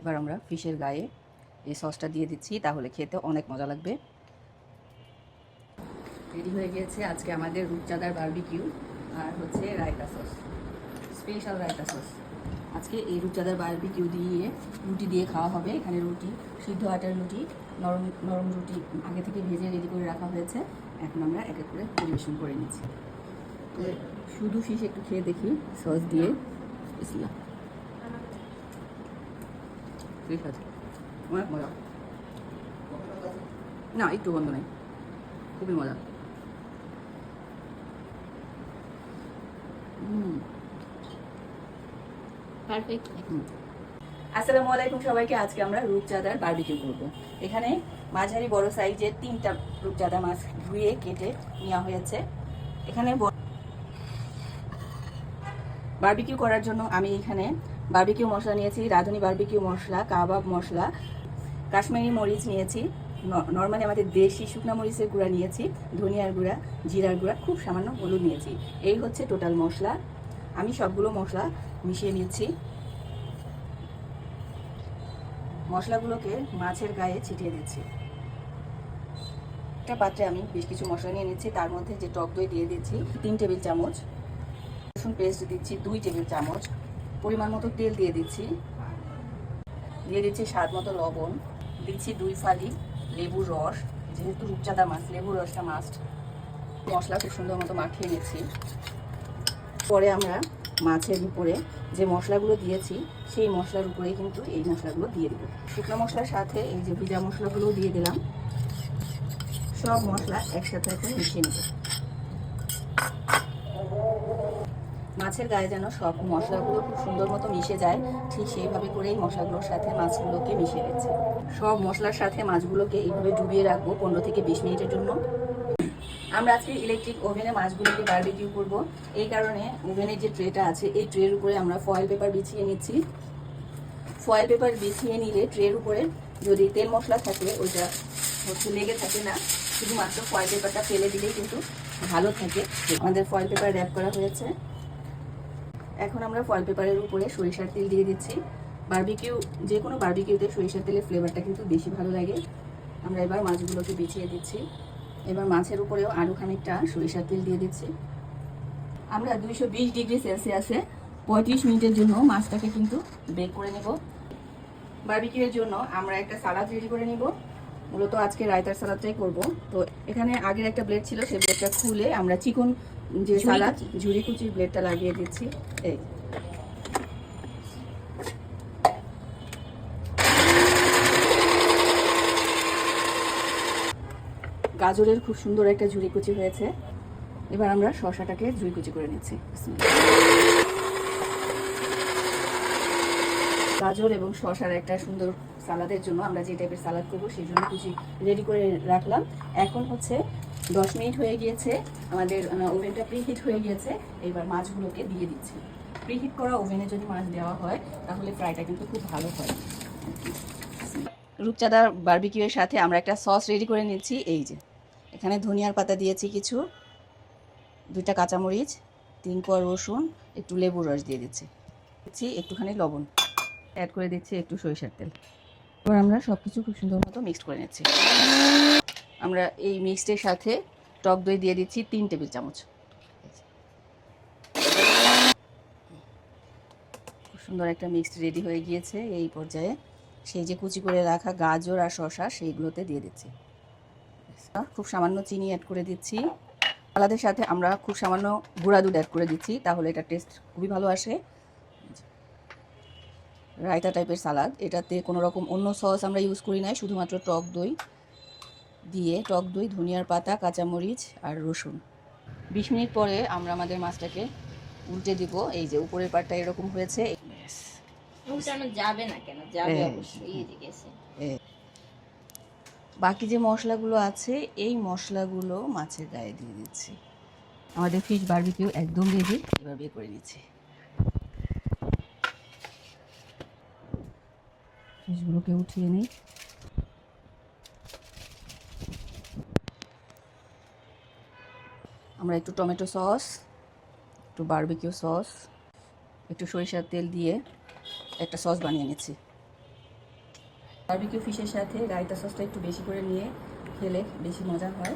এবার আমরা ফিশের গায়ে এই সসটা দিয়ে দিচ্ছি, তাহলে খেতে অনেক মজা লাগবে। রেডি হয়ে গিয়েছে আজকে আমাদের রূপচাঁদার বারবিকিউ আর হচ্ছে raita sauce, special raita sauce. আজকে এই রূপচাঁদার বারবিকিউ দিয়ে রুটি দিয়ে খাওয়া হবে, এখানে রুটি, সিদ্ধ আটার রুটি, নরম নরম রুটি আগে থেকে ভেজে রেডি করে রাখা হয়েছে। এখন আমরা এক এক করে পরিবেশন করে নিচ্ছি। শুধু ফিশ একটু খেয়ে দেখি, সস দিয়ে ঠিক আছে অনেক মজা না একটু গন্ধ নেই খুবই মজা পারফেক্ট আসসালামু আলাইকুম সবাইকে আজকে আমরা রূপচাঁদার বারবিকিউ করব। এখানে মাঝারি বড় সাইজের তিনটা রূপচাঁদা মাছ ধুয়ে কেটে নেওয়া হয়েছে। এখানে বারবিকিউ করার জন্য আমি এখানে বারবিকিউ মশলা নিয়েছি, রাঁধুনি বারবিকিউ মশলা, কাবাব মশলা, কাশ্মীরি মরিচ নিয়েছি নর্মালি আমাদের দেশি শুকনো মরিচের গুঁড়া নিয়েছি, ধনিয়ার গুঁড়া, জিরার গুঁড়া, খুব সামান্য হলুদ নিয়েছি। এই হচ্ছে টোটাল মশলা। আমি সবগুলো মশলা মিশিয়ে নিচ্ছি। মশলাগুলোকে মাছের গায়ে ছিটিয়ে দিচ্ছি। একটা পাত্রে আমি বেশ কিছু মশলা নিয়ে নিচ্ছি। তার মধ্যে যে টক দই দিয়ে দিচ্ছি, তিন টেবিল চামচ। রসুন পেস্ট দিচ্ছি দুই টেবিল চামচ পরিমাণ মতো তেল দিয়ে দিচ্ছি। দিয়ে দিচ্ছি স্বাদ মতো লবণ। দিচ্ছি দুই ফালি লেবুর রস, যেহেতু রূপচাঁদা মাছ, লেবুর রসটা মাস্ট মশলা খুব সুন্দর মতো মাখিয়ে নিচ্ছি। পরে আমরা মাছের উপরে যে মশলাগুলো দিয়েছি, সেই মশলার উপরেই কিন্তু এই মশলাগুলো দিয়ে দেবো। শুকনো মশলার সাথে এই যে ভিজা মশলাগুলোও দিয়ে দিলাম। সব মশলা একসাথে এখন মিশিয়ে নেব। মাছের গায়ে যেন সব মশলাগুলো খুব সুন্দর মতো মিশে যায়, ঠিক সেইভাবে করেই মশলাগুলোর সাথে মাছগুলোকে মিশিয়ে দিচ্ছে সব মশলার সাথে মাছগুলোকে এইভাবে ডুবিয়ে রাখব পনেরো থেকে বিশ মিনিটের জন্য। আমরা আজকে ইলেকট্রিক ওভেনে মাছগুলোকে বারবিকিউ করব। এই কারণে ওভেনের যে ট্রেটা আছে, এই ট্রের উপরে আমরা ফয়েল পেপার বিছিয়ে নিচ্ছি। ফয়েল পেপার বিছিয়ে নিলে ট্রের উপরে যদি তেল মশলা থাকে, ওইটা হচ্ছে লেগে থাকে না, শুধুমাত্র ফয়েল পেপারটা ফেলে দিলেই কিন্তু ভালো থাকে। আমাদের ফয়েল পেপার র্যাপ করা হয়েছে। এখন আমরা ফয়েল পেপারের উপরে সরিষার তেল দিয়ে দিচ্ছি। বার্বিকিউ যে কোনো বারবিকিউতে সরিষার তেলের ফ্লেভারটা কিন্তু বেশি ভালো লাগে। আমরা এবার মাছগুলোকে বিছিয়ে দিচ্ছি এবার মাছের উপরেও আরও খানিকটা সরিষার তেল দিয়ে দিচ্ছি। আমরা দুইশো বিশ ডিগ্রি সেলসিয়াসে পঁয়ত্রিশ মিনিটের জন্য মাছটাকে কিন্তু বেক করে নেব। বার্বিকিউয়ের জন্য আমরা একটা সালাদ রেডি করে নিব। মূলত আজকে রায়তার সালাদটাই করব। তো এখানে আগের একটা ব্লেড ছিল সেই ব্লেডটা খুলে আমরা চিকন যে কুচি। ঝুরি কুচির ব্লেডটা লাগিয়ে দিচ্ছি। এই। গাজরের খুব সুন্দর একটা ঝুরি কুচি হয়েছে। এবার আমরা শশাটাকে ঝুরি কুচি করে নিচ্ছি। গাজর এবং শশার একটা সুন্দর সালাদের জন্য আমরা যে টাইপের সালাদ করব সেই জন্য কুচি রেডি করে রাখলাম। এখন হচ্ছে দশ মিনিট হয়ে গিয়েছে। আমাদের ওভেনটা প্রিহিট হয়ে গিয়েছে। এবার মাছগুলোকে দিয়ে দিচ্ছি। প্রিহিট করা ওভেনে যদি মাছ দেওয়া হয়, তাহলে ফ্রাইটা কিন্তু খুব ভালো হয়। রূপচাঁদার বারবিকিউয়ের সাথে আমরা একটা সস রেডি করে নিচ্ছি। এই যে, এখানে ধনিয়ার পাতা দিয়েছি কিছু, দুইটা কাঁচামরিচ, তিন কোয়া রসুন, একটু লেবুর রস দিয়ে দিচ্ছি। দিচ্ছি একটুখানি লবণ। অ্যাড করে দিচ্ছি একটু সরিষার তেল। এবার আমরা সব কিছু খুব সুন্দর মতো মিক্সড করে নিচ্ছি। আমরা এই মিক্সডের সাথে টক দই দিয়ে দিচ্ছি তিন টেবিল চামচ। খুব সুন্দর একটা মিক্সড রেডি হয়ে গিয়েছে এই পর্যায়ে। সেই যে কুচি করে রাখা গাজর আর শসা, সেইগুলোতে দিয়ে দিচ্ছি। খুব সামান্য চিনি অ্যাড করে দিচ্ছি। সালাদের সাথে আমরা খুব সামান্য গুঁড়া দুধ অ্যাড করে দিচ্ছি, তাহলে এটা টেস্ট খুবই ভালো আসে। রায়তা টাইপের সালাদ। এটাতে কোনো রকম অন্য সস আমরা ইউজ করি নাই, শুধুমাত্র টক দই। দিয়ে টক দই ধনিয়ার পাতা কাঁচামরিচ আর রসুন। বিশ মিনিট পরে আমরা আমাদের মাছটাকে উল্টে দিব। এই যে উপরের পাটটা এরকম হয়েছে। উল্টানো যাবে না কেন? যাবে হ্যাঁ। অবশ্যই। এসে বাকি যে মশলাগুলো আছে এই মশলাগুলো মাছের গায়ে দিয়ে দিচ্ছি। আমাদের ফিশ বারবিকিউ একদম রেডি এবার বের করে নিচ্ছি। ফিশগুলোকে উঠিয়ে নিই। আমরা একটু টমেটো সস, একটু বারবিকিউ সস, একটু সরিষার তেল দিয়ে একটা সস বানিয়ে নিচ্ছি। বারবিকিউ ফিশের সাথে রায়তা সসটা একটু বেশি করে নিয়ে খেলে বেশি মজা হয়।